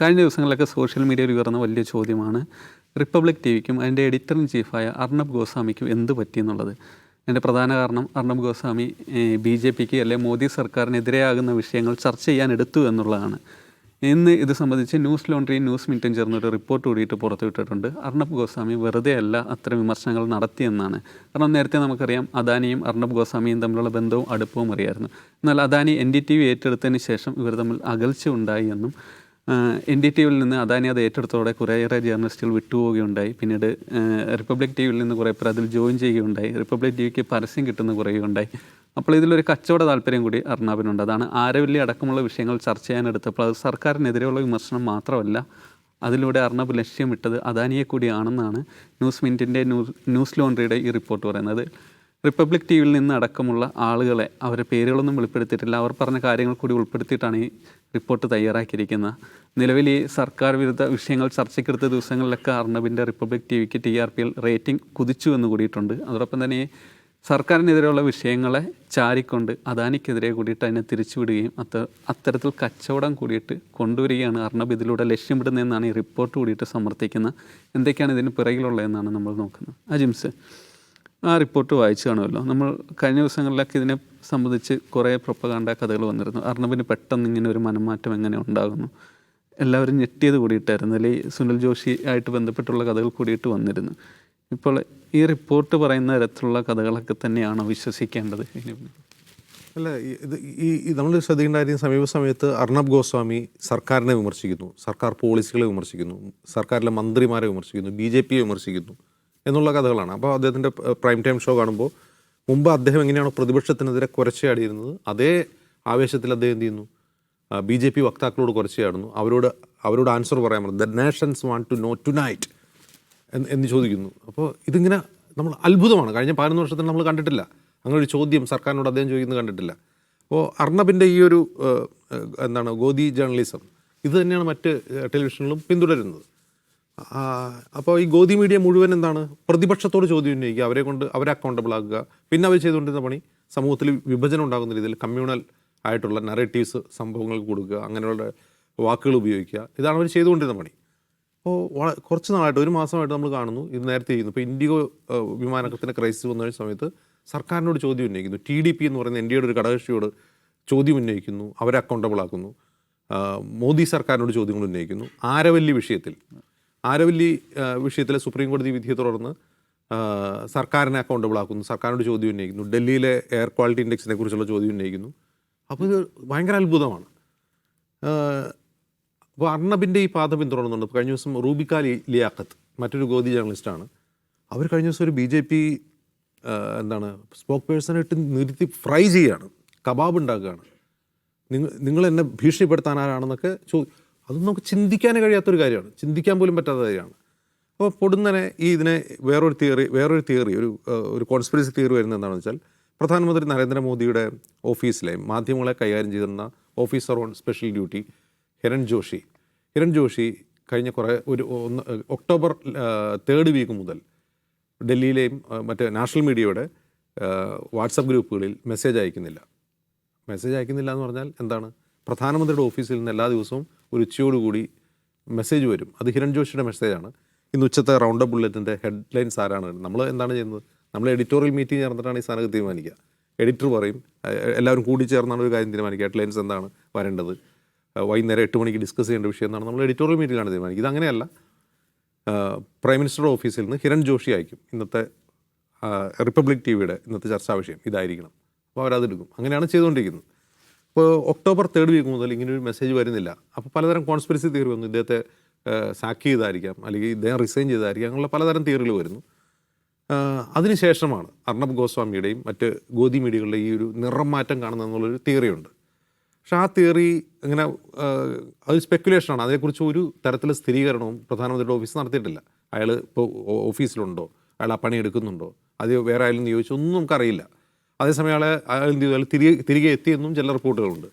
കഴിഞ്ഞ ദിവസങ്ങളിലൊക്കെ സോഷ്യൽ മീഡിയയിൽ ഉയർന്ന വലിയ ചോദ്യമാണ് റിപ്പബ്ലിക് ടി വിക്കും അതിന്റെ എഡിറ്റർ ഇൻ ചീഫായ അർണബ് ഗോസ്വാമിക്കും എന്ത് പറ്റിയെന്നുള്ളത് അതിന്റെ പ്രധാന കാരണം അർണബ് ഗോസ്വാമി ബി ജെ പിക്ക് അല്ലെ മോദി സർക്കാരിനെതിരെയാകുന്ന വിഷയങ്ങൾ ചർച്ച ചെയ്യാൻ എടുത്തു എന്നുള്ളതാണ്. ഇന്ന് ഇത് സംബന്ധിച്ച് ന്യൂസ് ലോണ്ടറിയും ന്യൂസ് മിനിറ്റും ചേർന്നൊരു റിപ്പോർട്ട് കൂടിയിട്ട് പുറത്തുവിട്ടിട്ടുണ്ട് അർണബ് ഗോസ്വാമി വെറുതെ അല്ല അത്തരം വിമർശനങ്ങൾ നടത്തിയെന്നാണ് കാരണം നേരത്തെ നമുക്കറിയാം അദാനിയും അർണബ് ഗോസ്വാമിയും തമ്മിലുള്ള ബന്ധവും അടുപ്പവും അറിയായിരുന്നു. എന്നാൽ Adani N D T V ഏറ്റെടുത്തതിന് ശേഷം ഇവർ തമ്മിൽ അകൽച്ച ഉണ്ടായി എന്നും എൻ ഡി ടി വിയിൽ നിന്ന് അദാനി അത് ഏറ്റെടുത്തോടെ കുറേയേറെ ജേർണലിസ്റ്റുകൾ വിട്ടുപോവുകയുണ്ടായി. പിന്നീട് റിപ്പബ്ലിക് ടി വിയിൽ നിന്ന് കുറേ പേർ അതിൽ ജോയിൻ ചെയ്യുകയുണ്ടായി. റിപ്പബ്ലിക് ടി വിക്ക് പരസ്യം കിട്ടുന്ന കുറയുകയുണ്ടായി അപ്പോൾ ഇതിലൊരു കച്ചവട താല്പര്യം കൂടി അർണാബിനുണ്ട്. അതാണ് ആരവല്ലി അടക്കമുള്ള വിഷയങ്ങൾ ചർച്ച ചെയ്യാനെടുത്തപ്പോൾ അത് സർക്കാരിനെതിരെയുള്ള വിമർശനം മാത്രമല്ല അതിലൂടെ അർണബ് ലക്ഷ്യമിട്ടത് അദാനിയെ കൂടിയാണെന്നാണ് ന്യൂസ് മിനിറ്റിന്റെ ന്യൂസ് ന്യൂസ് ലോണ്ടറിയുടെ ഈ റിപ്പോർട്ട് പറയുന്നത്. റിപ്പബ്ലിക് ടി വിയിൽ നിന്ന് അടക്കമുള്ള ആളുകളെ അവരുടെ പേരുകളൊന്നും വെളിപ്പെടുത്തിയിട്ടില്ല. അവർ പറഞ്ഞ കാര്യങ്ങൾ കൂടി ഉൾപ്പെടുത്തിയിട്ടാണ് ഈ റിപ്പോർട്ട് തയ്യാറാക്കിയിരിക്കുന്നത്. നിലവിൽ ഈ സർക്കാർ വിരുദ്ധ വിഷയങ്ങൾ ചർച്ചയ്ക്കെടുത്ത ദിവസങ്ങളിലൊക്കെ അർണബിന്റെ റിപ്പബ്ലിക് ടി വിക്ക് ടി ആർ പിയിൽ റേറ്റിംഗ് കുതിച്ചു എന്ന് കൂടിയിട്ടുണ്ട്. അതോടൊപ്പം തന്നെ ഈ സർക്കാരിനെതിരെയുള്ള വിഷയങ്ങളെ ചാരിക്കൊണ്ട് അദാനിക്കെതിരെ കൂടിയിട്ട് അതിനെ തിരിച്ചുവിടുകയും അത്ത അത്തരത്തിൽ കച്ചവടം കൂടിയിട്ട് കൊണ്ടുവരികയാണ് അർണബ് ഇതിലൂടെ ലക്ഷ്യമിടുന്നതെന്നാണ് ഈ റിപ്പോർട്ട് കൂടിയിട്ട് സമർത്ഥിക്കുന്നത്. എന്തൊക്കെയാണ് ഇതിന് പിറകിലുള്ളതെന്നാണ് നമ്മൾ നോക്കുന്നത്. അജിംസ്. ആ റിപ്പോർട്ട് വായിച്ചു കാണുമല്ലോ. നമ്മൾ കഴിഞ്ഞ ദിവസങ്ങളിലൊക്കെ ഇതിനെ സംബന്ധിച്ച് കുറേ പ്രൊപ്പകാണ്ട കഥകൾ വന്നിരുന്നു. അർണബിന് പെട്ടെന്ന് ഇങ്ങനെ ഒരു മനംമാറ്റം എങ്ങനെ ഉണ്ടാകുന്നു? എല്ലാവരും ഞെട്ടിയത് കൂടിയിട്ടായിരുന്നു. അല്ലെങ്കിൽ സുനിൽ ജോഷി ആയിട്ട് ബന്ധപ്പെട്ടുള്ള കഥകൾ കൂടിയിട്ട് വന്നിരുന്നു. ഇപ്പോൾ ഈ റിപ്പോർട്ട് പറയുന്ന തരത്തിലുള്ള കഥകളൊക്കെ തന്നെയാണോ വിശ്വസിക്കേണ്ടത്? അല്ല ഇത് ഈ ഈ നമ്മൾ ശ്രദ്ധിക്കേണ്ട കാര്യം സമീപ സമയത്ത് അർണബ് ഗോസ്വാമി സർക്കാരിനെ വിമർശിക്കുന്നു. സർക്കാർ പോളിസികളെ വിമർശിക്കുന്നു. സർക്കാരിലെ മന്ത്രിമാരെ വിമർശിക്കുന്നു. ബി ജെ പിയെ വിമർശിക്കുന്നു. എന്നുള്ള കഥകളാണ്. അപ്പോൾ അദ്ദേഹത്തിന്റെ പ്രൈം ടൈം ഷോ കാണുമ്പോൾ മുമ്പ് അദ്ദേഹം എങ്ങനെയാണ് പ്രതിപക്ഷത്തിനെതിരെ കുരച്ചയാടിയിരുന്നത് അതേ ആവേശത്തിൽ അദ്ദേഹം എന്ത് ചെയ്യുന്നു? ബി ജെ പി വക്താക്കളോട് കുരച്ചയാടുന്നു അവരോട് അവരോട് ആൻസർ പറയാൻ പറഞ്ഞു. The nations want to know tonight എന്ന് ചോദിക്കുന്നു. അപ്പോൾ ഇതിങ്ങനെ നമ്മൾ അത്ഭുതമാണ്. കഴിഞ്ഞ പതിനൊന്ന് വർഷത്തിൽ നമ്മൾ കണ്ടിട്ടില്ല. അങ്ങനെ ഒരു ചോദ്യം സർക്കാരിനോട് അദ്ദേഹം ചോദിക്കുന്നത് കണ്ടിട്ടില്ല. അപ്പോൾ അർണബിന്റെ ഈ ഒരു എന്താണ് ഗോദി ജേർണലിസം ഇത് തന്നെയാണ് മറ്റ് ടെലിവിഷനിലും പിന്തുടരുന്നത്. അപ്പോൾ ഈ ഗോദി മീഡിയ മുഴുവൻ എന്താണ്? പ്രതിപക്ഷത്തോട് ചോദ്യം ഉന്നയിക്കുക അവരെ കൊണ്ട് അവരെ അക്കൗണ്ടബിൾ ആക്കുക. പിന്നെ അവർ ചെയ്തുകൊണ്ടിരുന്ന പണി സമൂഹത്തിൽ വിഭജനം ഉണ്ടാകുന്ന രീതിയിൽ കമ്മ്യൂണൽ ആയിട്ടുള്ള നറേറ്റീവ്സ് സംഭവങ്ങൾ കൊടുക്കുക അങ്ങനെയുള്ള വാക്കുകൾ ഉപയോഗിക്കുക. ഇതാണ് അവർ ചെയ്തുകൊണ്ടിരുന്ന പണി. അപ്പോൾ കുറച്ച് നാളായിട്ട് ഒരു മാസമായിട്ട് നമ്മൾ കാണുന്നു ഇത് നേരത്തെ ചെയ്യുന്നു. ഇപ്പോൾ ഇൻഡിഗോ വിമാനത്തിന്റെ ക്രൈസിസ് വന്ന സമയത്ത് സർക്കാരിനോട് ചോദ്യം ഉന്നയിക്കുന്നു. ടി ഡി പി എന്ന് പറയുന്ന ഇന്ത്യയുടെ ഒരു ഘടകകക്ഷിയോട് ചോദ്യം ഉന്നയിക്കുന്നു അവരെ അക്കൗണ്ടബിൾ ആക്കുന്നു. മോദി സർക്കാരിനോട് ചോദ്യങ്ങൾ ഉന്നയിക്കുന്നു. ആരവല്ലി വിഷയത്തിൽ ആരവല്ലി വിഷയത്തിലെ സുപ്രീം കോടതി വിധിയെ തുടർന്ന് സർക്കാരിനെ അക്കൗണ്ടബിൾ ആക്കുന്നു. സർക്കാരിനോട് ചോദ്യം ഉന്നയിക്കുന്നു. ഡൽഹിയിലെ എയർ ക്വാളിറ്റി ഇൻഡെക്സിനെ കുറിച്ചുള്ള ചോദ്യം ഉന്നയിക്കുന്നു. അപ്പോൾ ഇത് ഭയങ്കര അത്ഭുതമാണ്. അപ്പോൾ അർണബിന്റെ ഈ പാത പിന്തുടർന്നുണ്ട്. കഴിഞ്ഞ ദിവസം റൂബിക്ക ലിയാഖത്ത് മറ്റൊരു ഗോദി ജേർണലിസ്റ്റാണ് അവർ കഴിഞ്ഞ ദിവസം ഒരു ബി ജെ പി എന്താണ് സ്പോക്ക് പേഴ്സണായിട്ട് നിർത്തി ഫ്രൈ ചെയ്യുകയാണ്. കബാബ് ഉണ്ടാക്കുകയാണ്. നിങ്ങൾ നിങ്ങൾ എന്നെ ഭീഷണിപ്പെടുത്താൻ ആരാണെന്നൊക്കെ ചോ അതൊന്നും നമുക്ക് ചിന്തിക്കാനേ കഴിയാത്തൊരു കാര്യമാണ്. ചിന്തിക്കാൻ പോലും പറ്റാത്ത കാര്യമാണ്. അപ്പോൾ പൊടുന്നനെ ഈ ഇതിനെ വേറൊരു തിയറി വേറൊരു തിയറി ഒരു ഒരു കോൺസ്പിറസി തിയറി വരുന്നത് എന്താണെന്ന് വെച്ചാൽ പ്രധാനമന്ത്രി നരേന്ദ്രമോദിയുടെ ഓഫീസിലെ മാധ്യമങ്ങളെ കൈകാര്യം ചെയ്തിരുന്ന officer on special duty Hiren Joshi. Hiren Joshi കഴിഞ്ഞ കുറേ ഒരു ഒന്ന് ഒക്ടോബർ തേർഡ് വീക്ക് മുതൽ ഡൽഹിയിലെയും മറ്റേ നാഷണൽ മീഡിയയുടെ വാട്സപ്പ് ഗ്രൂപ്പുകളിൽ മെസ്സേജ് അയക്കുന്നില്ല. മെസ്സേജ് അയക്കുന്നില്ല എന്ന് പറഞ്ഞാൽ എന്താണ്? പ്രധാനമന്ത്രിയുടെ ഓഫീസിൽ നിന്ന് എല്ലാ ദിവസവും ഒരു ഉച്ചയോടുകൂടി മെസ്സേജ് വരും. അത് ഹിരൺ ജോഷിയുടെ മെസ്സേജാണ് ഇന്ന് ഉച്ചത്തെ റൗണ്ട് അപ്പ് ബുള്ളറ്റിന്റെ ഹെഡ്ലൈൻസ് ആരാണ്? നമ്മൾ എന്താണ് ചെയ്യുന്നത്? നമ്മൾ എഡിറ്റോറിയൽ മീറ്റിംഗ് ചേർന്നിട്ടാണ് ഈ സാധനം തീരുമാനിക്കുക. എഡിറ്റർ പറയും എല്ലാവരും കൂടി ചേർന്നാണ് ഒരു കാര്യം തീരുമാനിക്കുക. ഹെഡ്ലൈൻസ് എന്താണ് വരേണ്ടത്? വൈകുന്നേരം എട്ട് മണിക്ക് ഡിസ്കസ് ചെയ്യേണ്ട വിഷയം എന്താണ്? നമ്മൾ എഡിറ്റോറിയൽ മീറ്റിംഗാണ് തീരുമാനിക്കുക. ഇതങ്ങനെയല്ല പ്രൈം മിനിസ്റ്ററുടെ ഓഫീസിൽ നിന്ന് ഹിരൺ ജോഷി അയക്കും. ഇന്നത്തെ റിപ്പബ്ലിക് ടി വിയുടെ ഇന്നത്തെ ചർച്ചാ വിഷയം. ഇതായിരിക്കണം. അപ്പോൾ അവരതെടുക്കും അങ്ങനെയാണ് ചെയ്തുകൊണ്ടിരിക്കുന്നത്. ഇപ്പോൾ ഒക്ടോബർ തേർഡ് വീക്ക് മുതൽ ഇങ്ങനൊരു മെസ്സേജ് വരുന്നില്ല. അപ്പോൾ പലതരം കോൺസ്പിറസി തിയറി വന്നു. ഇദ്ദേഹത്തെ സാക്ക് ചെയ്തായിരിക്കാം. അല്ലെങ്കിൽ ഇദ്ദേഹം റിസൈൻ ചെയ്തായിരിക്കാം. അങ്ങനെയുള്ള പലതരം തിയറികൾ വരുന്നു. അതിനുശേഷമാണ് അർണബ് ഗോസ്വാമിയുടെയും മറ്റ് ഗോതി മീഡിയകളുടെ ഈ ഒരു നിറം മാറ്റം കാണുന്നതെന്നുള്ളൊരു തിയറിയുണ്ട് പക്ഷെ ആ തിയറി അങ്ങനെ അത് സ്പെക്കുലേഷനാണ് അതിനെക്കുറിച്ച് ഒരു തരത്തിൽ സ്ഥിരീകരണവും പ്രധാനമന്ത്രിയുടെ ഓഫീസ് നടത്തിയിട്ടില്ല. അയാൾ ഇപ്പോൾ ഓഫീസിലുണ്ടോ? അയാൾ ആ പണി എടുക്കുന്നുണ്ടോ? അത് വേറെ ആയാലും ചോദിച്ചു. ഒന്നും നമുക്കറിയില്ല. അതേസമയം അയാളെ അയാൾ എന്ത് ചെയ്തു? തിരികെ തിരികെ എത്തിയെന്നും ചില റിപ്പോർട്ടുകളുണ്ട്.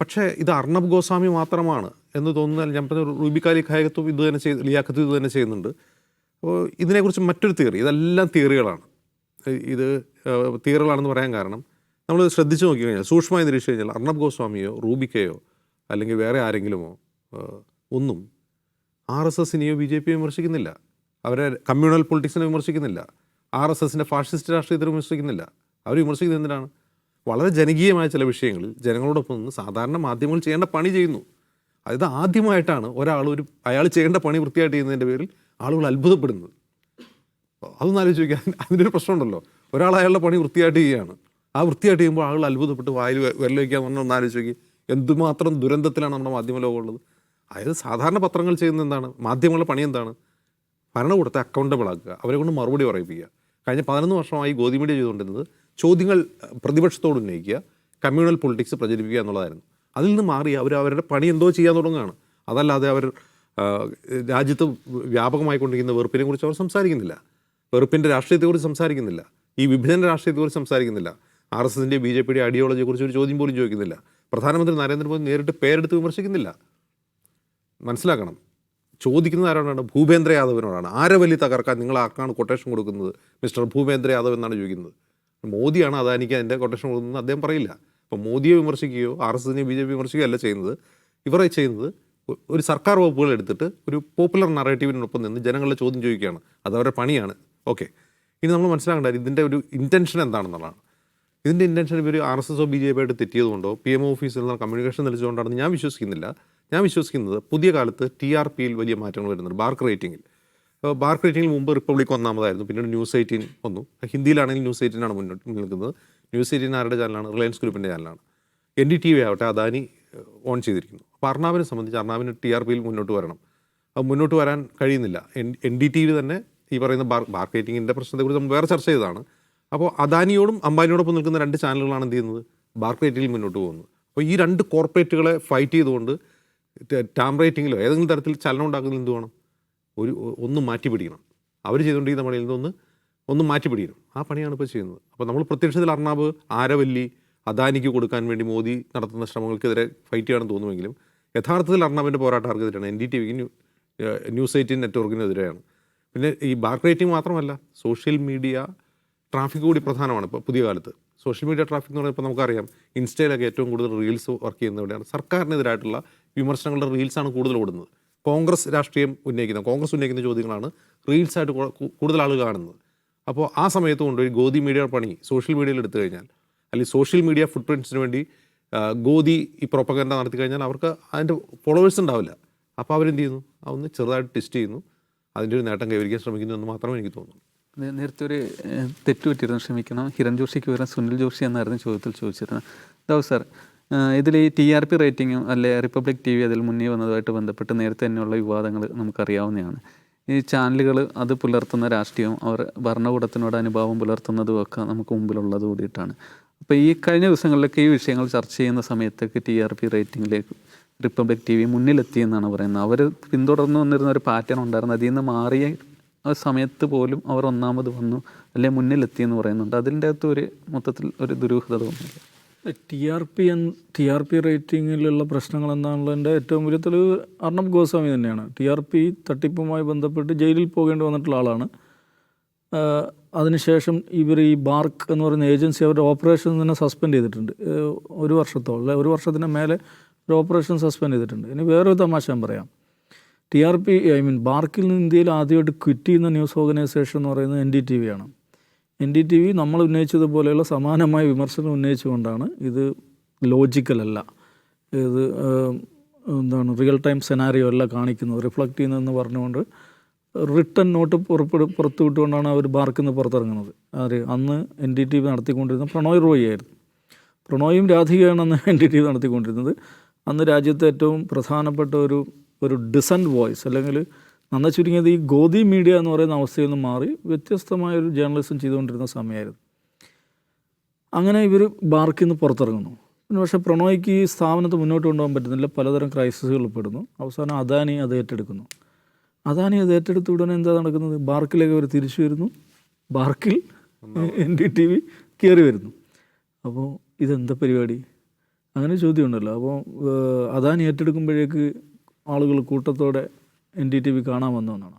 പക്ഷേ ഇത് അർണബ് ഗോസ്വാമി മാത്രമാണ് എന്ന് തോന്നുന്നാൽ ഞാൻ പറഞ്ഞ റൂബിക്കാലി ഖായകത്വം ഇത് തന്നെ ചെയ്ത് ലിയാഖത്തും ഇത് തന്നെ ചെയ്യുന്നുണ്ട്. അപ്പോൾ ഇതിനെക്കുറിച്ച് മറ്റൊരു തിയറി ഇതെല്ലാം തിയറികളാണ്. ഇത് തിയറികളാണെന്ന് പറയാൻ കാരണം നമ്മൾ ശ്രദ്ധിച്ചു നോക്കി കഴിഞ്ഞാൽ സൂക്ഷ്മമായി നിരീക്ഷിച്ച് കഴിഞ്ഞാൽ അർണബ് ഗോസ്വാമിയോ റൂബിക്കയോ അല്ലെങ്കിൽ വേറെ ആരെങ്കിലുമോ ഒന്നും ആർ എസ് എസിനെയോ ബി ജെ പിയോ വിമർശിക്കുന്നില്ല. അവരെ കമ്മ്യൂണൽ പൊളിറ്റിക്സിനെ വിമർശിക്കുന്നില്ല. ആർ എസ് എസിന്റെ ഫാഷിസ്റ്റ് രാഷ്ട്രീയത്തെ വിമർശിക്കുന്നില്ല. അവർ വിമർശിക്കുന്നത് എന്തിനാണ്? വളരെ ജനകീയമായ ചില വിഷയങ്ങളിൽ ജനങ്ങളോടൊപ്പം നിന്ന് സാധാരണ മാധ്യമങ്ങൾ ചെയ്യേണ്ട പണി ചെയ്യുന്നു. അതായത് ആദ്യമായിട്ടാണ് ഒരാൾ ഒരു അയാൾ ചെയ്യേണ്ട പണി വൃത്തിയായിട്ട് ചെയ്യുന്നതിന്റെ പേരിൽ ആളുകൾ അത്ഭുതപ്പെടുന്നത്. അതൊന്നും ആലോചിച്ച് നോക്കിയാൽ അതിനൊരു പ്രശ്നമുണ്ടല്ലോ. ഒരാൾ അയാളുടെ പണി വൃത്തിയായിട്ട് ചെയ്യുകയാണ്. ആ വൃത്തിയായിട്ട് ചെയ്യുമ്പോൾ ആളുകൾ അത്ഭുതപ്പെട്ട് വായിൽ വിരൽ വയ്ക്കാൻ പറഞ്ഞാൽ ഒന്ന് ആലോചിച്ച് നോക്കി. എന്തുമാത്രം ദുരന്തത്തിലാണ് നമ്മുടെ മാധ്യമ ലോകമുള്ളത് അതായത് സാധാരണ പത്രങ്ങൾ ചെയ്യുന്നത് എന്താണ്? മാധ്യമങ്ങളുടെ പണി എന്താണ്? ഭരണകൂടത്തെ അക്കൗണ്ടബിൾ ആക്കുക. അവരെ കൊണ്ട് മറുപടി പറയിപ്പിക്കുക. കഴിഞ്ഞ പതിനൊന്ന് വർഷമായി ഗോതി മീഡിയ ചെയ്തുകൊണ്ടിരുന്നത് ചോദ്യങ്ങൾ പ്രതിപക്ഷത്തോട് ഉന്നയിക്കുക കമ്മ്യൂണൽ പൊളിറ്റിക്സ് പ്രചരിപ്പിക്കുക എന്നുള്ളതായിരുന്നു. അതിൽ നിന്ന് മാറി അവർ അവരുടെ പണി എന്തോ ചെയ്യാൻ തുടങ്ങുകയാണ്. അതല്ലാതെ അവർ രാജ്യത്ത് വ്യാപകമായി വ്യാപകമായിക്കൊണ്ടിരിക്കുന്ന വെറുപ്പിനെ കുറിച്ച് അവർ സംസാരിക്കുന്നില്ല. വെറുപ്പിന്റെ രാഷ്ട്രീയത്തെക്കുറിച്ച് സംസാരിക്കുന്നില്ല. ഈ വിഭജന രാഷ്ട്രീയത്തെക്കുറിച്ച് സംസാരിക്കുന്നില്ല. ആർ എസ് എസിന്റെ ബി ജെ പിയുടെ ഐഡിയോളജിയെക്കുറിച്ച് ഒരു ചോദ്യം പോലും ചോദിക്കുന്നില്ല. പ്രധാനമന്ത്രി നരേന്ദ്രമോദി നേരിട്ട് പേരെടുത്ത് വിമർശിക്കുന്നില്ല. മനസ്സിലാക്കണം. ചോദിക്കുന്നത് ആരോടാണ്? ഭൂപേന്ദ്ര യാദവിനോടാണ്. ആരെ വലിയ തകർക്കാൻ നിങ്ങൾ ആർക്കാണ് കൊട്ടേഷൻ കൊടുക്കുന്നത്? മിസ്റ്റർ ഭൂപേന്ദ്ര യാദവ് എന്നാണ് ചോദിക്കുന്നത്. മോദിയാണ് അദാനിക്ക് അതിന്റെ കൊട്ടേഷൻ കൊടുക്കുന്നത് അദ്ദേഹം പറയില്ല. അപ്പോൾ മോദിയെ വിമർശിക്കുകയോ ആർ എസ് എസിനെ ബി ജെ പി വിമർശിക്കുകയോ അല്ല ചെയ്യുന്നത്. ഇവർ ചെയ്യുന്നത് ഒരു സർക്കാർ വകുപ്പുകൾ എടുത്തിട്ട് ഒരു പോപ്പുലർ നറേറ്റീവിനൊപ്പം നിന്ന് ജനങ്ങളെ ചോദ്യം ചോദിക്കുകയാണ്. അത് അവരുടെ പണിയാണ്. ഓക്കെ. ഇനി നമ്മൾ മനസ്സിലാക്കേണ്ട ഇതിന്റെ ഒരു ഇന്റൻഷൻ എന്താണെന്നുള്ളതാണ്. ഇതിന്റെ ഇന്റൻഷൻ ഇവർ ആർ എസ് എസോ ബി ജെ പി ആയിട്ട് തെറ്റിയതുകൊണ്ടോ പി എം ഓഫീസിൽ നിന്ന് കമ്മ്യൂണിക്കേഷൻ നിലച്ചുകൊണ്ടാണെന്ന് ഞാൻ വിശ്വസിക്കുന്നില്ല. ഞാൻ വിശ്വസിക്കുന്നത് പുതിയ കാലത്ത് ടി ആർ പിയിൽ വലിയ മാറ്റങ്ങൾ വരുന്നുണ്ട് ബാർക്ക് റേറ്റിംഗിൽ ബാർക്ക് റേറ്റിംഗിൽ മുമ്പ് റിപ്പബ്ലിക് ഒന്നാമതായിരുന്നു പിന്നീട് ന്യൂസ് എയ്റ്റീൻ വന്നു. ഹിന്ദിയിലാണെങ്കിൽ ന്യൂസ് എയ്റ്റീനാണ് മുന്നോട്ട് നിൽക്കുന്നത്. ന്യൂസ് എയ്റ്റീൻ ആരുടെ ചാനലാണ്? റിലയൻസ് ഗ്രൂപ്പിന്റെ ചാനലാണ്. എൻ ഡി ടി വി ആവട്ടെ അദാനി ഓൺ ചെയ്തിരിക്കുന്നു. അപ്പോൾ അർണാബിനെ സംബന്ധിച്ച് അർണാബിന് ടി ആർ പിയിൽ മുന്നോട്ട് വരണം. അത് മുന്നോട്ട് വരാൻ കഴിയുന്നില്ല. എൻ ഡി ടി വി തന്നെ ഈ പറയുന്ന ബാർ ബാർക്ക് റേറ്റിങ്ങിന്റെ പ്രശ്നത്തെക്കുറിച്ച് നമ്മൾ വേറെ ചർച്ച ചെയ്തതാണ്. അപ്പോൾ അദാനിയോടും അംബാനിയോടൊപ്പം നിൽക്കുന്ന രണ്ട് ചാനലുകളാണ് എന്ത് ചെയ്യുന്നത്? റേറ്റിംഗിൽ മുന്നോട്ട് പോകുന്നത്. അപ്പോൾ ഈ രണ്ട് കോർപ്പറേറ്റുകളെ ഫൈറ്റ് ചെയ്തുകൊണ്ട് ടാം റേറ്റിങ്ങിലോ ഏതെങ്കിലും തരത്തിൽ ചലനം ഉണ്ടാക്കുന്നത് എന്ത് വേണം? ഒരു ഒന്ന് മാറ്റി പിടിക്കണം. അവർ ചെയ്തുകൊണ്ടിരിക്കുന്ന പണിയിൽ നിന്നൊന്ന് ഒന്ന് മാറ്റി പിടിക്കണം. ആ പണിയാണ് ഇപ്പോൾ ചെയ്യുന്നത്. അപ്പോൾ നമ്മൾ പ്രത്യക്ഷത്തിൽ അർണാബ് ആരവല്ലി അദാനിക്ക് കൊടുക്കാൻ വേണ്ടി മോദി നടത്തുന്ന ശ്രമങ്ങൾക്കെതിരെ ഫൈറ്റ് ചെയ്യണമെന്ന് തോന്നുമെങ്കിലും യഥാർത്ഥത്തിൽ അർണാബിന്റെ പോരാട്ടം ആർക്കെതിരെയാണ് എൻ ഡി ടി വിക്ക് ന്യൂസ് എയ്റ്റീൻ നെറ്റ്വർക്കിനെതിരെയാണ്. പിന്നെ ഈ ബാക്ക് റേറ്റിംഗ് മാത്രമല്ല സോഷ്യൽ മീഡിയ ട്രാഫിക് കൂടി പ്രധാനമാണ് ഇപ്പോൾ പുതിയ കാലത്ത്. സോഷ്യൽ മീഡിയ ട്രാഫിക് എന്ന് പറയുമ്പോൾ നമുക്കറിയാം ഇൻസ്റ്റയിലൊക്കെ ഏറ്റവും കൂടുതൽ റീൽസ് വർക്ക് ചെയ്യുന്നവിടെയാണ്. സർക്കാരിനെതിരായിട്ടുള്ള വിമർശനങ്ങളുടെ റീൽസാണ് കൂടുതൽ ഓടുന്നത്. കോൺഗ്രസ് രാഷ്ട്രീയം ഉന്നയിക്കുന്ന കോൺഗ്രസ് ഉന്നയിക്കുന്ന ചോദ്യങ്ങളാണ് റീൽസായിട്ട് കൂടുതൽ ആളുകൾ കാണുന്നത്. അപ്പോൾ ആ സമയത്ത് കൊണ്ട് ഒരു ഗോതി മീഡിയ പണി സോഷ്യൽ മീഡിയയിൽ എടുത്തു കഴിഞ്ഞാൽ അല്ലെങ്കിൽ സോഷ്യൽ മീഡിയ ഫുട് പ്രിൻസിന് വേണ്ടി ഗോതി ഈ പ്രൊപ്പഗൻഡ നടത്തി കഴിഞ്ഞാൽ അവർക്ക് അതിന്റെ ഫോളോവേഴ്സ് ഉണ്ടാവില്ല. അപ്പോൾ അവരെന്ത് ചെയ്യുന്നു? അതൊന്ന് ചെറുതായിട്ട് ടെസ്റ്റ് ചെയ്യുന്നു. അതിന്റെ ഒരു നേട്ടം കൈവരിക്കാൻ ശ്രമിക്കുന്നു എന്ന് മാത്രമേ എനിക്ക് തോന്നുന്നു. നേരത്തെ ഒരു തെറ്റുപറ്റിയിരുന്നു. തെറ്റ് പറ്റിയിരുന്നു ക്ഷമിക്കണം. ഹിരൺ ജോഷിക്ക് പകരം സുനിൽ ജോഷി എന്നായിരുന്നു ചോദ്യത്തിൽ ചോദിച്ചിരുന്നത്. ദാവ് സാർ ഇതിൽ ഈ ടി ആർ പി റേറ്റിങ്ങും അല്ലെ റിപ്പബ്ലിക് ടി വി അതിൽ മുന്നേ വന്നതുമായിട്ട് ബന്ധപ്പെട്ട് നേരത്തെ തന്നെയുള്ള വിവാദങ്ങൾ നമുക്കറിയാവുന്നതാണ്. ഈ ചാനലുകൾ അത് പുലർത്തുന്ന രാഷ്ട്രീയവും അവർ ഭരണകൂടത്തിനോട് അനുഭാവം പുലർത്തുന്നതും ഒക്കെ നമുക്ക് മുമ്പിലുള്ളത് കൂടിയിട്ടാണ്. അപ്പോൾ ഈ കഴിഞ്ഞ ദിവസങ്ങളിലൊക്കെ ഈ വിഷയങ്ങൾ ചർച്ച ചെയ്യുന്ന സമയത്തൊക്കെ ടി ആർ പി റേറ്റിംഗിലേക്ക് റിപ്പബ്ലിക് ടി വി മുന്നിലെത്തിയെന്നാണ് പറയുന്നത്. അവർ പിന്തുടർന്ന് വന്നിരുന്ന ഒരു പാറ്റേൺ ഉണ്ടായിരുന്നു. അതിൽ നിന്ന് മാറിയ സമയത്ത് പോലും അവർ ഒന്നാമത് വന്നു അല്ലെ മുന്നിലെത്തി എന്ന് പറയുന്നുണ്ട്. അതിന്റെ അകത്ത് ഒരു മൊത്തത്തിൽ ഒരു ദുരൂഹത തോന്നുന്നു T R P N T R P റേറ്റിങ്ങിലുള്ള പ്രശ്നങ്ങൾ എന്താണുള്ളതിന്റെ ഏറ്റവും വലിയ തെളിവ് അർണബ് ഗോസ്വാമി തന്നെയാണ്. ടി ആർ പി തട്ടിപ്പുമായി ബന്ധപ്പെട്ട് ജയിലിൽ പോകേണ്ടി വന്നിട്ടുള്ള ആളാണ്. അതിനുശേഷം ഇവർ ഈ ബാർക്ക് എന്ന് പറയുന്ന ഏജൻസി അവരുടെ ഓപ്പറേഷൻ തന്നെ സസ്പെൻഡ് ചെയ്തിട്ടുണ്ട്. ഒരു വർഷത്തോളം ഒരു വർഷത്തിന് മേലെ ഒരു ഓപ്പറേഷൻ സസ്പെൻഡ് ചെയ്തിട്ടുണ്ട്. ഇനി വേറൊരു തമാശ ഞാൻ പറയാം. T R P I mean ബാർക്കിൽ നിന്ന് ഇന്ത്യയിൽ ആദ്യമായിട്ട് ക്വിറ്റ് ചെയ്യുന്ന ന്യൂസ് ഓർഗനൈസേഷൻ എന്ന് പറയുന്നത് എൻ ഡി ടി വി ആണ്. എൻ ഡി ടി വി നമ്മൾ ഉന്നയിച്ചതുപോലെയുള്ള സമാനമായ വിമർശനം ഉന്നയിച്ചുകൊണ്ടാണ് ഇത് ലോജിക്കലല്ല ഇത് എന്താണ് റിയൽ ടൈം സെനാരിയോ അല്ല കാണിക്കുന്നത്. റിഫ്ലക്റ്റ് ചെയ്യുന്നതെന്ന് പറഞ്ഞുകൊണ്ട് റിട്ടൺ നോട്ട് പുറപ്പെടു പുറത്തു വിട്ടുകൊണ്ടാണ് അവർ ബാർക്കിൽ നിന്ന് പുറത്തിറങ്ങുന്നത്. ആര് അന്ന് എൻ ഡി ടി വി നടത്തിക്കൊണ്ടിരുന്ന പ്രണോയ് റോയി ആയിരുന്നു. പ്രണോയും രാധികയാണ് അന്ന് എൻ ഡി ടി വി നടത്തിക്കൊണ്ടിരുന്നത്. അന്ന് രാജ്യത്തെ ഏറ്റവും പ്രധാനപ്പെട്ട ഒരു ഒരു ഡിസന്റ് വോയിസ് അല്ലെങ്കിൽ നന്ന ചുരുങ്ങിയത് ഈ ഗോദി മീഡിയ എന്ന് പറയുന്ന അവസ്ഥയിൽ നിന്ന് മാറി വ്യത്യസ്തമായ ഒരു ജേർണലിസം ചെയ്തുകൊണ്ടിരുന്ന സമയമായിരുന്നു. അങ്ങനെ ഇവർ ബാർക്കിൽ നിന്ന് പുറത്തിറങ്ങുന്നു. പിന്നെ പക്ഷേ പ്രണോയ്ക്ക് ഈ സ്ഥാപനത്തെ മുന്നോട്ട് കൊണ്ടുപോകാൻ പറ്റുന്നില്ല. പലതരം ക്രൈസിസുകൾ പെടുന്നു അവസാനം അദാനി അത് ഏറ്റെടുക്കുന്നു. അദാനി അത് ഏറ്റെടുത്ത ഉടനെ എന്താ നടക്കുന്നത്? ബാർക്കിലേക്ക് അവർ തിരിച്ചു വരുന്നു. ബാർക്കിൽ എൻ ഡി ടി വി കയറി വരുന്നു. അപ്പോൾ ഇതെന്താ പരിപാടി? അങ്ങനെ ചോദ്യമുണ്ടല്ലോ. അപ്പോൾ അദാനി ഏറ്റെടുക്കുമ്പോഴേക്ക് ആളുകൾ കൂട്ടത്തോടെ എൻ ഡി ടി വി കാണാൻ വന്നതെന്നാണ്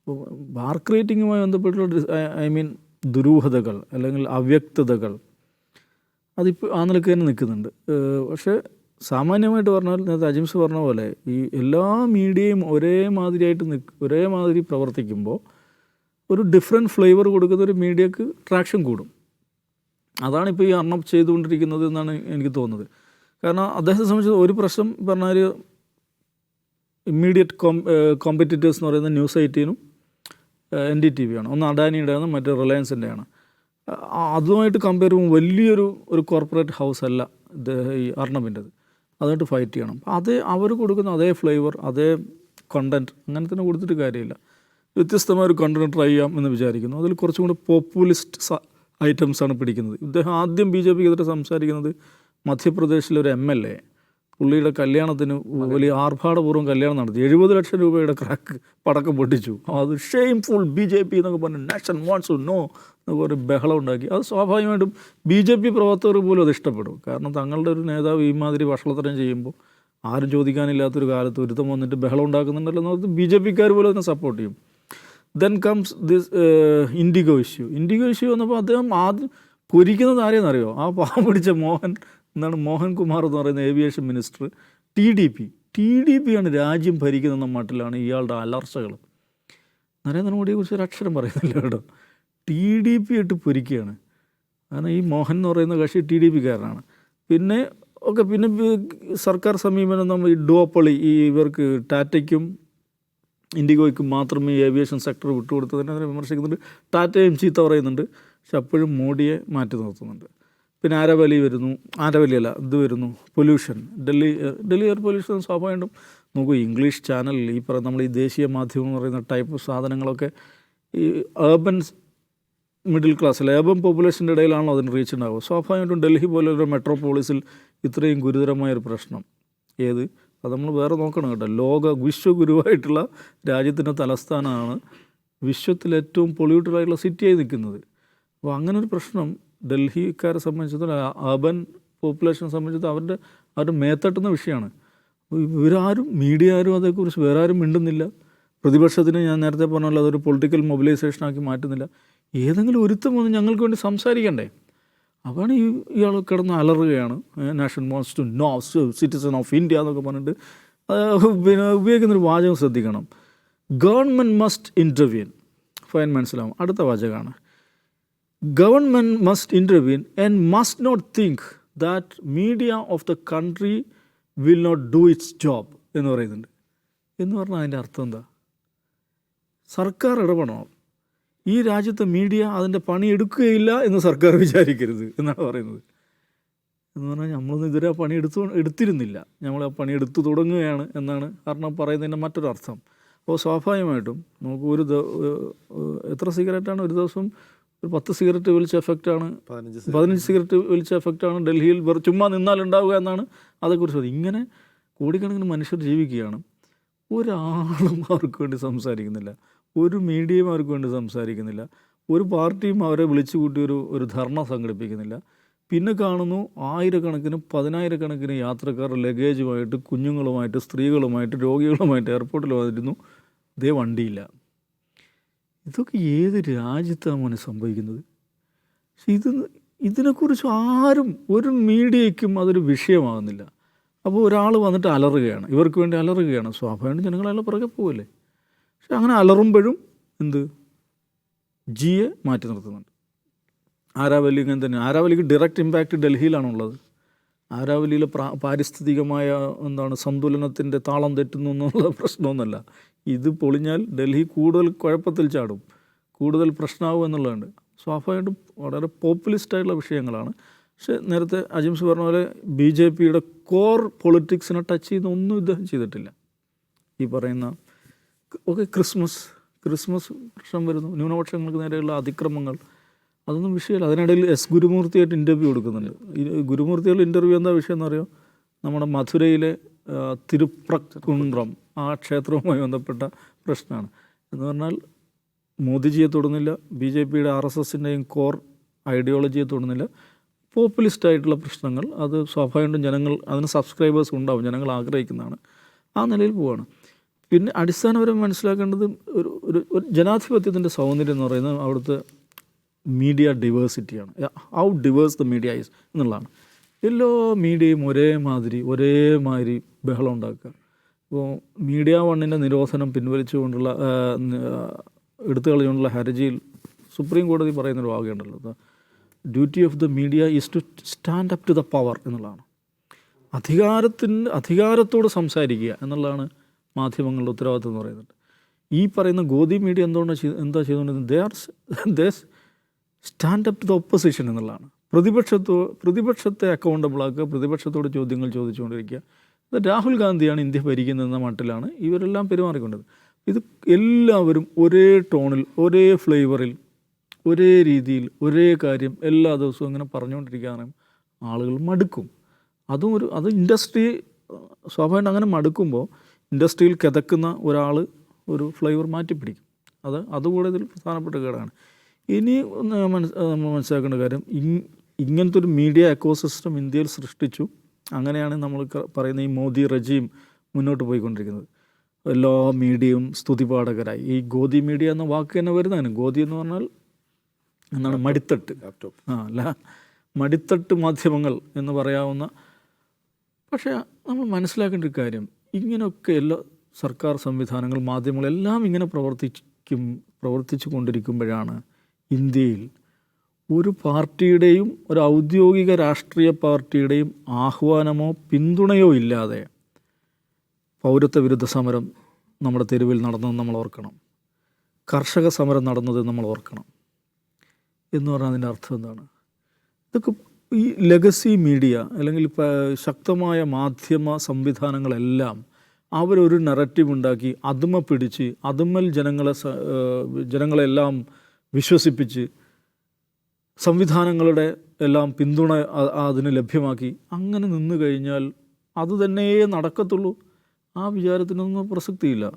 അപ്പോൾ ബാർക്ക് റേറ്റിങ്ങുമായി ബന്ധപ്പെട്ടുള്ള ഐ മീൻ ദുരൂഹതകൾ അല്ലെങ്കിൽ അവ്യക്തതകൾ അതിപ്പോൾ ആ നിലയ്ക്ക് തന്നെ നിൽക്കുന്നുണ്ട്. പക്ഷേ സാമാന്യമായിട്ട് പറഞ്ഞാൽ നേരത്തെ അജിംസ് പറഞ്ഞ പോലെ ഈ എല്ലാ മീഡിയയും ഒരേ മാതിരിയായിട്ട് നിൽക്ക് ഒരേ മാതിരി പ്രവർത്തിക്കുമ്പോൾ ഒരു ഡിഫറെന്റ് ഫ്ലേവർ കൊടുക്കുന്ന ഒരു മീഡിയക്ക് ട്രാക്ഷൻ കൂടും. അതാണ് ഇപ്പോൾ ഈ അർണപ്പ് ചെയ്തുകൊണ്ടിരിക്കുന്നത് എന്നാണ് എനിക്ക് തോന്നുന്നത്. കാരണം അദ്ദേഹത്തെ സംബന്ധിച്ച് ഒരു പ്രശ്നം പറഞ്ഞാൽ ഇമ്മീഡിയറ്റ് കോം കോമ്പറ്റീറ്റേഴ്സ് എന്ന് പറയുന്ന ന്യൂസ് എയ്റ്റീനും എൻ ഡി ടി വിയാണ് ഒന്ന് അഡാനിയുടെയാണ് മറ്റേ റിലയൻസിന്റെയാണ്. അതുമായിട്ട് കമ്പയർ ചെയ്യുമ്പോൾ വലിയൊരു ഒരു കോർപ്പറേറ്റ് ഹൗസ് അല്ല ഈ അർണബിന്റെത്. അതുമായിട്ട് ഫൈറ്റ് ചെയ്യണം. അതേ അവർ കൊടുക്കുന്ന അതേ ഫ്ലേവർ അതേ കണ്ടന്റ് അങ്ങനെ തന്നെ കൊടുത്തിട്ട് കാര്യമില്ല. വ്യത്യസ്തമായ ഒരു കണ്ടന്റ് ട്രൈ ചെയ്യാം എന്ന് വിചാരിക്കുന്നു. അതിൽ കുറച്ചും കൂടി പോപ്പുലിസ്റ്റ് ഐറ്റംസാണ് പിടിക്കുന്നത്. ഇദ്ദേഹം ആദ്യം ബി ജെ പിക്കെതിരെ സംസാരിക്കുന്നത് മധ്യപ്രദേശിലെ ഒരു എം എൽ എ പുള്ളിയുടെ കല്യാണത്തിന് വലിയ ആർഭാടപൂർവം കല്യാണം നടത്തി. എഴുപത് ലക്ഷം രൂപയുടെ ക്രാക്ക് പടക്കം പൊട്ടിച്ചു. അത് ഷെയിംഫുൾ ബി ജെ പി എന്നൊക്കെ പറഞ്ഞു നാഷൻ വാൺസ് ടു നോ എന്നൊക്കെ ഒരു ബഹളം ഉണ്ടാക്കി. അത് സ്വാഭാവികമായിട്ടും ബി ജെ പി പ്രവർത്തകർ പോലും അത് ഇഷ്ടപ്പെടും. കാരണം തങ്ങളുടെ ഒരു നേതാവ് ഈ മാതിരി വഷളത്തരം ചെയ്യുമ്പോൾ ആരും ചോദിക്കാനില്ലാത്തൊരു കാലത്ത് ഒരുത്തം വന്നിട്ട് ബഹളം ഉണ്ടാക്കുന്നുണ്ടല്ലോ എന്ന് ബി ജെ പിക്കാർ പോലും അതിനെ സപ്പോർട്ട് ചെയ്യും. Then comes this IndiGo issue IndiGo issue വന്നപ്പോൾ അദ്ദേഹം ആദ്യം പൊരിക്കുന്നത് ആരെയെന്നറിയോ? ആ പാവം പിടിച്ച മോഹൻ എന്താണ് മോഹൻകുമാർ എന്ന് പറയുന്ന aviation minister T D P T D P ആണ് രാജ്യം ഭരിക്കുന്ന മട്ടിലാണ് ഇയാളുടെ അലർച്ചകൾ. നരേന്ദ്രമോദിയെ കുറിച്ച് ഒരു അക്ഷരം പറയുന്നില്ല കേട്ടോ. ടി ഡി പി ഇട്ട് പൊരിക്കുകയാണ്. കാരണം ഈ മോഹൻ എന്ന് പറയുന്ന കക്ഷി ടി ഡി പിക്കാരനാണ് പിന്നെ ഒക്കെ പിന്നെ സർക്കാർ സമീപനം നമ്മൾ ഈ ഡോപ്പളി ഈ ഇവർക്ക് ടാറ്റയ്ക്കും ഇൻഡിഗോയ്ക്കും മാത്രമേ ഏവിയേഷൻ സെക്ടർ വിട്ടുകൊടുത്തതിനെ അതിനെ വിമർശിക്കുന്നുണ്ട്. ടാറ്റയും ചീത്ത പറയുന്നുണ്ട്. പക്ഷെ അപ്പോഴും മോഡിയെ മാറ്റി നിർത്തുന്നുണ്ട്. പിന്നെ ആരവലി വരുന്നു. ആരവലി അല്ല ഇത് വരുന്നു. Pollution Delhi Delhi air pollution സ്വാഭാവികമായിട്ടും നോക്കൂ ഇംഗ്ലീഷ് ചാനൽ ഈ പറയുന്ന നമ്മൾ ഈ ദേശീയ മാധ്യമം എന്ന് പറയുന്ന ടൈപ്പ് സാധനങ്ങളൊക്കെ ഈ ഏർബൻ മിഡിൽ ക്ലാസ് ലേബർ പോപ്പുലേഷന്റെ ഇടയിലാണല്ലോ അതിന് റീച്ച് ഉണ്ടാവുക. സ്വാഭാവികമായിട്ടും ഡൽഹി പോലൊരു മെട്രോപോളിസിൽ ഇത്രയും ഗുരുതരമായൊരു പ്രശ്നം. ഏത്? അത് നമ്മൾ വേറെ നോക്കണം കേട്ടോ. ലോക വിശ്വഗുരുവായിട്ടുള്ള രാജ്യത്തിന്റെ തലസ്ഥാനമാണ് വിശ്വത്തിൽ ഏറ്റവും പൊള്യൂട്ടഡ് ആയിട്ടുള്ള സിറ്റിയായി നിൽക്കുന്നത്. അപ്പോൾ അങ്ങനൊരു പ്രശ്നം ഡൽഹിക്കാരെ സംബന്ധിച്ചിടത്തോളം അർബൻ പോപ്പുലേഷനെ സംബന്ധിച്ചിടത്തോളം അവരുടെ അവരുടെ മേത്തട്ടുന്ന വിഷയമാണ്. ഇവരാരും മീഡിയ ആരും അതേക്കുറിച്ച് വേറെ ആരും മിണ്ടുന്നില്ല. പ്രതിപക്ഷത്തിന് ഞാൻ നേരത്തെ പറഞ്ഞല്ലോ അതൊരു പൊളിറ്റിക്കൽ മൊബിലൈസേഷനാക്കി മാറ്റുന്നില്ല. ഏതെങ്കിലും ഒരുത്തം വന്ന് ഞങ്ങൾക്ക് വേണ്ടി സംസാരിക്കണ്ടേ? അതാണ് ഈ ഇയാൾ കിടന്ന് അലറുകയാണ്. Nation wants to know citizen of India എന്നൊക്കെ പറഞ്ഞിട്ട് പിന്നെ ഉപയോഗിക്കുന്നൊരു വാചകം ശ്രദ്ധിക്കണം. ഗവൺമെന്റ് മസ്റ്റ് ഇന്റർവ്യൂൻ ഫൈൻ മനസ്സിലാവും. അടുത്ത വാചകമാണ്. Government must intervene and must not think that media of the country will not do its job എന്ന് പറയുന്നുണ്ട്. എന്ന് പറഞ്ഞാൽ അതിന്റെ അർത്ഥം എന്താ? സർക്കാർ ഇടപെടണം. ഈ രാജ്യത്തെ മീഡിയ അതിന്റെ പണി എടുക്കുകയില്ല എന്ന് സർക്കാർ വിചാരിക്കരുത് എന്നാണ് പറയുന്നത്. എന്ന് പറഞ്ഞാൽ നമ്മളൊന്നും ഇതുവരെ ആ പണി എടുത്തു എടുത്തിരുന്നില്ല. നമ്മൾ ആ പണി എടുത്തു തുടങ്ങുകയാണ് എന്നാണ് കാരണം പറയുന്നതിന്റെ മറ്റൊരു അർത്ഥം. അപ്പോൾ സ്വാഭാവികമായിട്ടും നമുക്ക് ഒരു എത്ര സിഗരറ്റാണ് ഒരു ദിവസം ഒരു പത്ത് സിഗരറ്റ് വലിച്ച എഫക്റ്റാണ് പതിനഞ്ച് സിഗരറ്റ്. വലിച്ച എഫക്റ്റാണ് ഡൽഹിയിൽ വെറു ചുമ്മാ നിന്നാൽ ഉണ്ടാവുക എന്നാണ് അതേക്കുറിച്ച്. ഇങ്ങനെ കോടിക്കണക്കിന് മനുഷ്യർ ജീവിക്കുകയാണ്. ഒരാളും അവർക്ക് വേണ്ടി സംസാരിക്കുന്നില്ല. ഒരു മീഡിയയും അവർക്ക് വേണ്ടി സംസാരിക്കുന്നില്ല. ഒരു പാർട്ടിയും അവരെ വിളിച്ചു കൂട്ടി ഒരു ഒരു ധർണ സംഘടിപ്പിക്കുന്നില്ല. പിന്നെ കാണുന്നു ആയിരക്കണക്കിന് പതിനായിരക്കണക്കിന് യാത്രക്കാർ ലഗേജുമായിട്ട് കുഞ്ഞുങ്ങളുമായിട്ട് സ്ത്രീകളുമായിട്ട് രോഗികളുമായിട്ട് എയർപോർട്ടിൽ വന്നിരുന്നു. ഇതേ വണ്ടിയില്ല. ഇതൊക്കെ ഏത് രാജ്യത്താണ് മോനെ സംഭവിക്കുന്നത്? പക്ഷെ ഇത് ഇതിനെക്കുറിച്ച് ആരും ഒരു മീഡിയയ്ക്കും അതൊരു വിഷയമാകുന്നില്ല. അപ്പോൾ ഒരാൾ വന്നിട്ട് അലറുകയാണ്. ഇവർക്ക് വേണ്ടി അലറുകയാണ്. സ്വാഭാവികമായിട്ടും ജനങ്ങളെല്ലാം പുറകെ പോവില്ലേ? പക്ഷെ അങ്ങനെ അലറുമ്പോഴും എന്ത്? ജിയെ മാറ്റി നിർത്തുന്നുണ്ട്. ആരാവലി ഇങ്ങനെ തന്നെ? ആരാവലിക്ക് ഡയറക്റ്റ് ഇമ്പാക്റ്റ് ഡൽഹിയിലാണുള്ളത്? ആരാവലിയിലെ പ്രാ പാരിസ്ഥിതികമായ എന്താണ് സന്തുലനത്തിന്റെ താളം തെറ്റുന്നു എന്നുള്ള പ്രശ്നമൊന്നുമല്ല. ഇത് പൊളിഞ്ഞാൽ ഡൽഹി കൂടുതൽ കുഴപ്പത്തിൽ ചാടും. കൂടുതൽ പ്രശ്നമാകും എന്നുള്ളതാണ് സ്വാഭാവികമായിട്ടും വളരെ പോപ്പുലിസ്റ്റായിട്ടുള്ള വിഷയങ്ങളാണ്. പക്ഷേ നേരത്തെ അജിംസ് പറഞ്ഞ പോലെ ബി ജെ പിയുടെ കോർ പൊളിറ്റിക്സിനെ ടച്ച് ചെയ്യുന്ന ഒന്നും ഇദ്ദേഹം ചെയ്തിട്ടില്ല. ഈ പറയുന്ന ഓക്കെ ക്രിസ്മസ് ക്രിസ്മസ് പ്രശ്നം വരുന്നു. ന്യൂനപക്ഷങ്ങൾക്ക് നേരെയുള്ള അതിക്രമങ്ങൾ. അതൊന്നും വിഷയമല്ല. അതിനിടയിൽ എസ് ഗുരുമൂർത്തിയായിട്ട് ഇന്റർവ്യൂ കൊടുക്കുന്നുണ്ട്. ഈ ഗുരുമൂർത്തിയുടെ ഇന്റർവ്യൂ എന്താ വിഷയം എന്ന് എന്നറിയോ നമ്മുടെ മധുരയിലെ തിരുപ്രക്കുണ്ട്രം ആ ക്ഷേത്രവുമായി ബന്ധപ്പെട്ട പ്രശ്നമാണ്. എന്ന് പറഞ്ഞാൽ മോദിജിയെ തൊടുന്നില്ല ബി ജെ പിയുടെ ആർ എസ് എസിന്റെയും കോർ ഐഡിയോളജിയെ തൊടുന്നില്ല. പോപ്പുലിസ്റ്റ് ആയിട്ടുള്ള പ്രശ്നങ്ങൾ അത് സ്വാഭാവികമായിട്ടും ജനങ്ങൾ അതിന് സബ്സ്ക്രൈബേഴ്സ് ഉണ്ടാവും ജനങ്ങൾ ആഗ്രഹിക്കുന്നതാണ്. ആ നിലയിൽ പോവാണ്. പിന്നെ അടിസ്ഥാനപരമായി മനസ്സിലാക്കേണ്ടത് ഒരു ഒരു ജനാധിപത്യത്തിന്റെ സൗന്ദര്യം എന്ന് പറയുന്നത് അവിടുത്തെ media ഡിവേഴ്സിറ്റിയാണ് how diverse the media is എന്നുള്ളതാണ്. എല്ലാ മീഡിയയും ഒരേമാതിരി ഒരേമാതിരി ബഹളം ഉണ്ടാക്കുക. ഇപ്പോൾ മീഡിയ വണ്ണിന്റെ നിരോധനം പിൻവലിച്ചുകൊണ്ടുള്ള എടുത്തു കളഞ്ഞുകൊണ്ടുള്ള ഹർജിയിൽ സുപ്രീം കോടതി പറയുന്നൊരു ഭാഗമുണ്ടല്ലോ duty of the media is to stand up to the power എന്നുള്ളതാണ്. അധികാരത്തിന് അധികാരത്തോട് സംസാരിക്കുക എന്നുള്ളതാണ് മാധ്യമങ്ങളുടെ ഉത്തരവാദിത്വം എന്ന് പറയുന്നത്. ഈ പറയുന്ന ഗോദി മീഡിയ എന്തുകൊണ്ടാണ് എന്താ ചെയ്തുകൊണ്ടിരുന്നത്? They are they stand up the opposition എന്നുള്ളതാണ്. പ്രതിപക്ഷത്തോ പ്രതിപക്ഷത്തെ അക്കൗണ്ടബിൾ ആക്കുക പ്രതിപക്ഷത്തോട് ചോദ്യങ്ങൾ ചോദിച്ചുകൊണ്ടിരിക്കുക. രാഹുൽ ഗാന്ധിയാണ് ഇന്ത്യ ഭരിക്കുന്നതെന്ന മട്ടിലാണ് ഇവരെല്ലാം പെരുമാറിക്കൊണ്ടത്. ഇത് എല്ലാവരും ഒരേ ടോണിൽ ഒരേ ഫ്ലേവറിൽ ഒരേ രീതിയിൽ ഒരേ കാര്യം എല്ലാ ദിവസവും ഇങ്ങനെ പറഞ്ഞുകൊണ്ടിരിക്കുകയാണ് ആളുകൾ മടുക്കും. അതും ഒരു അത് ഇൻഡസ്ട്രി സ്വാഭാവികം അങ്ങനെ മടുക്കുമ്പോൾ ഇൻഡസ്ട്രിയിൽ കിതക്കുന്ന ഒരാൾ ഒരു ഫ്ലേവർ മാറ്റിപ്പിടിക്കും. അത് അതുകൂടെ ഇതിൽ പ്രധാനപ്പെട്ട കേടാണ്. ഇനി മനസ് നമ്മൾ മനസ്സിലാക്കേണ്ട കാര്യം ഇങ്ങനത്തെ ഒരു മീഡിയ എക്കോസിസ്റ്റം ഇന്ത്യയിൽ സൃഷ്ടിച്ചു. അങ്ങനെയാണ് നമ്മൾ പറയുന്ന ഈ മോദി റജീം മുന്നോട്ട് പോയിക്കൊണ്ടിരിക്കുന്നത്. എല്ലാ മീഡിയയും സ്തുതിപാഠകരായി. ഈ ഗോതി മീഡിയ എന്ന വാക്ക് തന്നെ വരുന്നതാണ്. ഗോതി എന്ന് പറഞ്ഞാൽ എന്താണ്? മടിത്തട്ട്. ലാപ്ടോപ്പ് ആ അല്ല. മടിത്തട്ട് മാധ്യമങ്ങൾ എന്ന് പറയാവുന്ന. പക്ഷേ നമ്മൾ മനസ്സിലാക്കേണ്ട ഒരു കാര്യം. ഇങ്ങനെയൊക്കെ എല്ലാ സർക്കാർ സംവിധാനങ്ങൾ മാധ്യമങ്ങളെല്ലാം ഇങ്ങനെ പ്രവർത്തിക്കും പ്രവർത്തിച്ചു കൊണ്ടിരിക്കുമ്പോഴാണ് ഇന്ത്യയിൽ ഒരു പാർട്ടിയുടെയും ഒരു ഔദ്യോഗിക രാഷ്ട്രീയ പാർട്ടിയുടെയും ആഹ്വാനമോ പിന്തുണയോ ഇല്ലാതെ പൗരത്വ വിരുദ്ധ സമരം നമ്മുടെ തെരുവിൽ നടന്നത് നമ്മൾ ഓർക്കണം. കർഷക സമരം നടന്നത് നമ്മൾ ഓർക്കണം. എന്ന് പറഞ്ഞാൽ അതിന്റെ അർത്ഥം എന്താണ്? ഇതൊക്കെ ഈ ലെഗസി മീഡിയ അല്ലെങ്കിൽ ശക്തമായ മാധ്യമ സംവിധാനങ്ങളെല്ലാം അവരൊരു നറേറ്റീവ് ഉണ്ടാക്കി അതുമ പിടിച്ച് അതുമ്മൽ ജനങ്ങളെ ജനങ്ങളെല്ലാം വിശ്വസിപ്പിച്ച് സംവിധാനങ്ങളുടെ എല്ലാം പിന്തുണ അതിന് ലഭ്യമാക്കി അങ്ങനെ നിന്നു കഴിഞ്ഞാൽ അത് തന്നെയേ നടക്കത്തുള്ളൂ. ആ വിചാരത്തിനൊന്നും പ്രസക്തിയില്ല.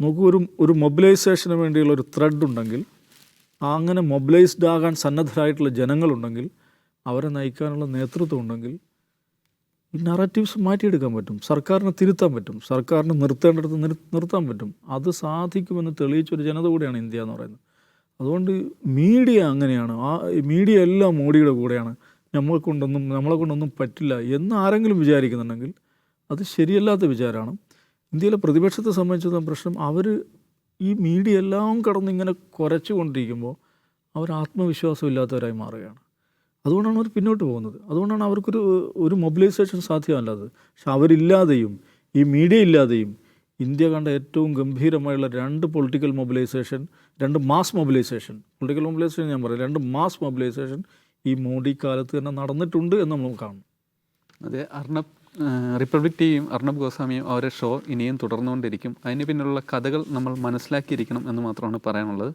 നോക്കൂ ഒരു ഒരു മൊബിലൈസേഷന് വേണ്ടിയുള്ള ഒരു ത്രെഡ് ഉണ്ടെങ്കിൽ അങ്ങനെ മൊബിലൈസ്ഡ് ആകാൻ സന്നദ്ധരായിട്ടുള്ള ജനങ്ങളുണ്ടെങ്കിൽ അവരെ നയിക്കാനുള്ള നേതൃത്വം ഉണ്ടെങ്കിൽ ഈ നറേറ്റീവ്സ് മാറ്റിയെടുക്കാൻ പറ്റും. സർക്കാരിനെ തിരുത്താൻ പറ്റും. സർക്കാരിനെ നിർത്തേണ്ടടുത്ത് നിർ നിർത്താൻ പറ്റും. അത് സാധിക്കുമെന്ന് തെളിയിച്ചൊരു ജനത കൂടിയാണ് ഇന്ത്യ എന്ന് പറയുന്നത്. അതുകൊണ്ട് മീഡിയ അങ്ങനെയാണ്. ആ മീഡിയ എല്ലാം മോഡിയുടെ കൂടെയാണ്. നമ്മളെ കൊണ്ടൊന്നും നമ്മളെ കൊണ്ടൊന്നും പറ്റില്ല എന്ന് ആരെങ്കിലും വിചാരിക്കുന്നുണ്ടെങ്കിൽ അത് ശരിയല്ലാത്ത വിചാരമാണ്. ഇന്ത്യയിലെ പ്രതിപക്ഷത്തെ സംബന്ധിച്ചിടത്തോളം പ്രശ്നം അവർ ഈ മീഡിയ എല്ലാം കടന്ന് ഇങ്ങനെ കുറച്ചു കൊണ്ടിരിക്കുമ്പോൾ അവർ ആത്മവിശ്വാസമില്ലാത്തവരായി മാറുകയാണ്. അതുകൊണ്ടാണ് അവർ പിന്നോട്ട് പോകുന്നത്. അതുകൊണ്ടാണ് അവർക്കൊരു ഒരു മൊബിലൈസേഷൻ സാധ്യമല്ലാത്തത്. പക്ഷെ അവരില്ലാതെയും ഈ മീഡിയ ഇല്ലാതെയും ഇന്ത്യ കണ്ട ഏറ്റവും ഗംഭീരമായുള്ള രണ്ട് പൊളിറ്റിക്കൽ മൊബിലൈസേഷൻ രണ്ട് മാസ് മൊബിലൈസേഷൻ പൊളിറ്റിക്കൽ മൊബിലൈസേഷൻ ഞാൻ പറയാം. രണ്ട് മാസ് മൊബിലൈസേഷൻ ഈ മോഡി കാലത്ത് തന്നെ നടന്നിട്ടുണ്ട് എന്ന് നമ്മൾ കാണും. അതെ അർണബ് റിപ്പബ്ലിക് ടിവിയും അർണബ് ഗോസ്വാമിയും അവരുടെ ഷോ ഇനിയും തുടർന്നുകൊണ്ടിരിക്കും. അതിന് പിന്നിലുള്ള കഥകൾ നമ്മൾ മനസ്സിലാക്കിയിരിക്കണം എന്ന് മാത്രമാണ് പറയാനുള്ളത്.